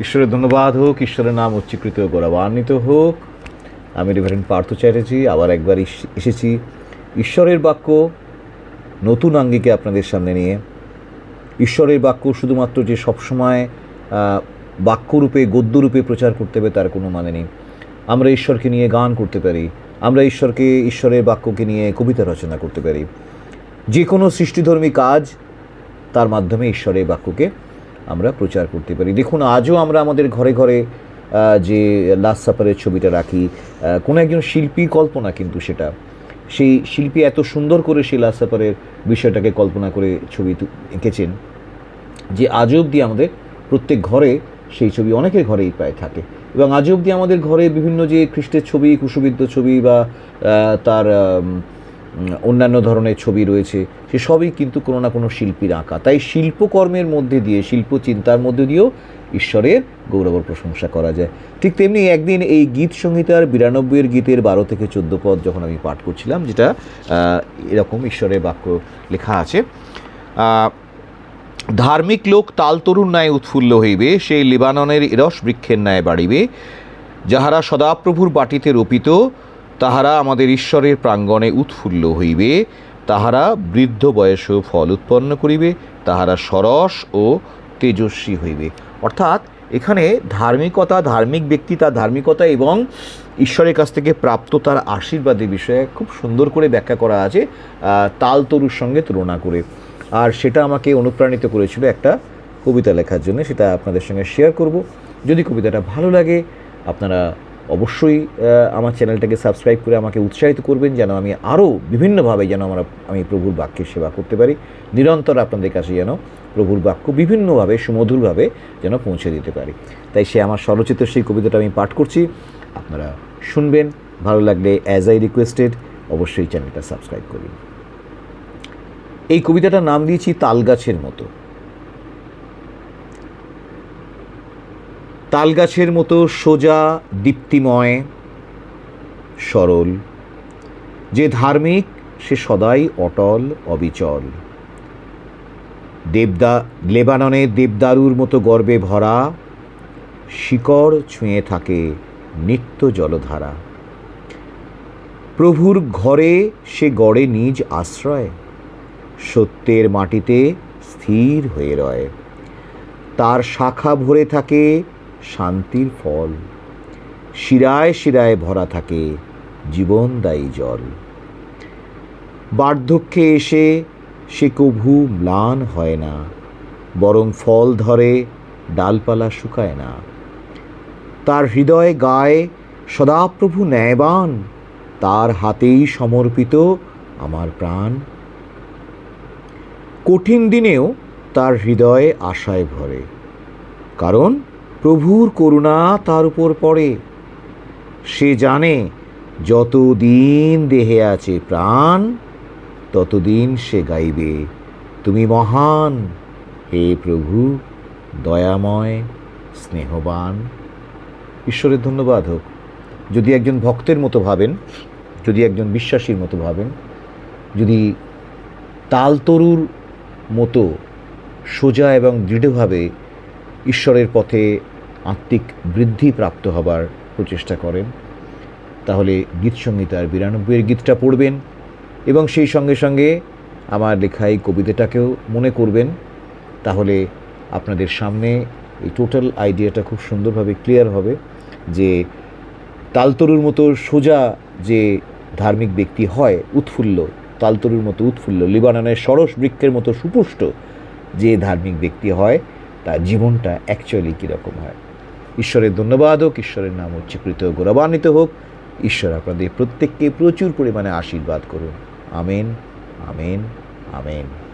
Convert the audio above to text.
ঈশ্বরের ধন্যবাদ হোক, ঈশ্বরের নাম উচ্চীকৃত গৌরবান্বিত হোক। আমি রেভারেন্ট পার্থ চ্যাটার্জি, আবার একবার এসেছি। ঈশ্বরের বাক্য নতুন আঙ্গিকে আপনাদের সামনে নিয়ে। ঈশ্বরের বাক্য শুধুমাত্র যে সবসময় বাক্যরূপে, গদ্যরূপে প্রচার করতে হবে, তার কোনো মানে নেই। আমরা ঈশ্বরকে নিয়ে গান করতে পারি। আমরা ঈশ্বরকে, ঈশ্বরের বাক্যকে নিয়ে কবিতা রচনা করতে পারি। যে কোনো সৃষ্টিধর্মী কাজ, তার মাধ্যমে ঈশ্বরের বাক্যকে আমরা প্রচার করতে পারি। দেখুন, আজও আমরা আমাদের ঘরে ঘরে যে লাস্ট সাপারের ছবিটা রাখি কোনো একজন শিল্পী কল্পনা কিন্তু সেটা। সেই শিল্পী এত সুন্দর করে সেই লাস্ট সাপারের বিষয়টাকে কল্পনা করে ছবি এঁকেছেন যে আজও অবধি আমাদের প্রত্যেক ঘরে সেই ছবি অনেকের ঘরেই প্রায় থাকে। এবং আজও অবধি আমাদের ঘরে বিভিন্ন যে খ্রিস্টের ছবি কুশবিদ্য ছবি বা তার অন্যান্য ধরনের ছবি রয়েছে, সে সবই কিন্তু কোনো না কোনো শিল্পীর আঁকা। তাই শিল্পকর্মের মধ্যে দিয়ে শিল্প চিন্তার মধ্যে দিয়েও ঈশ্বরের গৌরব প্রশংসা করা যায়। ঠিক তেমনি একদিন এই গীত সংহিতার বিরানব্বইয়ের গীতের বারো থেকে চোদ্দ পদ যখন আমি পাঠ করছিলাম, যেটা এরকম ঈশ্বরের বাক্য লেখা আছে ধার্মিক লোক তালতরুর ন্যায় উৎফুল্ল হইবে সেই লিবাননের ইরস বৃক্ষের ন্যায় বাড়িবে। যাহারা সদাপ্রভুর বাটিতে রোপিত তাহারা আমাদের ঈশ্বরের প্রাঙ্গণে উৎফুল্ল হইবে, তাহারা বৃদ্ধ বয়সেও ফল উৎপন্ন করিবে, তাহারা সরস ও তেজস্বী হইবে। অর্থাৎ এখানে ধার্মিকতা, ধার্মিক ব্যক্তি তার ধার্মিকতা এবং ঈশ্বরের কাছ থেকে প্রাপ্ত তার আশীর্বাদের বিষয়ে খুব সুন্দর করে ব্যাখ্যা করা আছে তালতরুর সঙ্গে তুলনা করে। আর সেটা আমাকে অনুপ্রাণিত করেছিল একটা কবিতা লেখার জন্য, সেটা আপনাদের সঙ্গে শেয়ার করব। যদি কবিতাটা ভালো লাগে, আপনারা অবশ্যই আমার চ্যানেলটাকে সাবস্ক্রাইব করে আমাকে উৎসাহিত করবেন যেন আমি আরও বিভিন্নভাবে যেন আমরা, আমি প্রভুর বাক্যের সেবা করতে পারি। নিরন্তর আপনাদের কাছে যেন প্রভুর বাক্য বিভিন্নভাবে, সুমধুরভাবে যেন পৌঁছে দিতে পারি। তাই সে আমার স্বরচিত সেই কবিতাটা আমি পাঠ করছি। আপনারা শুনবেন। ভালো লাগলে অ্যাজ আই রিকোয়েস্টেড অবশ্যই চ্যানেলটা সাবস্ক্রাইব করবেন। এই কবিতাটার নাম দিয়েছি তালগাছের মতো। তালগাছের মতো সোজা, দীপ্তিময়, সরল। যে ধার্মিক, সে সদাই অটল, অবিচল। দেবদা, লেবাননে দেবদারুর মতো গর্বে ভরা, শিকড় ছুঁয়ে থাকে নিত্য জলধারা। প্রভুর ঘরে সে গড়ে নিজ আশ্রয়, সত্যের মাটিতে স্থির হয়ে রয়। তার শাখা ভরে থাকে শান্তির ফল। শিরায় শিরায় ভরা থাকে জীবনদায়ী জল। বার্ধক্যে এসে সে কভু ম্লান হয় না, বরং ফল ধরে ডালপালা শুকায় না। তার হৃদয় গায়ে সদাপ্রভু ন্যায়বান, তার হাতেই সমর্পিত আমার প্রাণ। কঠিন দিনেও তার হৃদয়ে আশায় ভরে, কারণ প্রভুর করুণা তার উপর পড়ে। সে জানে, যতদিন দেহে আছে প্রাণ, ততদিন সে গাইবে। তুমি মহান, হে প্রভু, দয়াময়, স্নেহবান। ঈশ্বরের ধন্যবাদ হোক। যদি একজন ভক্তের মতো ভাবেন, যদি একজন বিশ্বাসীর মতো ভাবেন, যদি তালতরুর মতো সোজা এবং দৃঢ়ভাবে ঈশ্বরের পথে আত্মিক বৃদ্ধি প্রাপ্ত হবার প্রচেষ্টা করেন। তাহলে গীত সংগীতার বিরানব্বইয়ের গীতটা পড়বেন এবং সেই সঙ্গে সঙ্গে আমার লেখা এই কবিতাটাকেও মনে করবেন। তাহলে আপনাদের সামনে এই টোটাল আইডিয়াটা খুব সুন্দরভাবে ক্লিয়ার হবে যে তালতরুর মতো সোজা যে ধার্মিক ব্যক্তি হয় উৎফুল্ল, তালতরুর মতো উৎফুল্ল, লিবাননের সরস বৃক্ষের মতো সুপুষ্ট যে ধার্মিক ব্যক্তি হয় তার জীবনটা অ্যাকচুয়ালি কীরকম হয়। ঈশ্বরের ধন্যবাদ হোক, ঈশ্বরের নাম উচ্চীকৃত গৌরবান্বিত হোক, ঈশ্বর আপনাদের প্রত্যেককে প্রচুর পরিমাণে আশীর্বাদ করুন। Amen amen amen.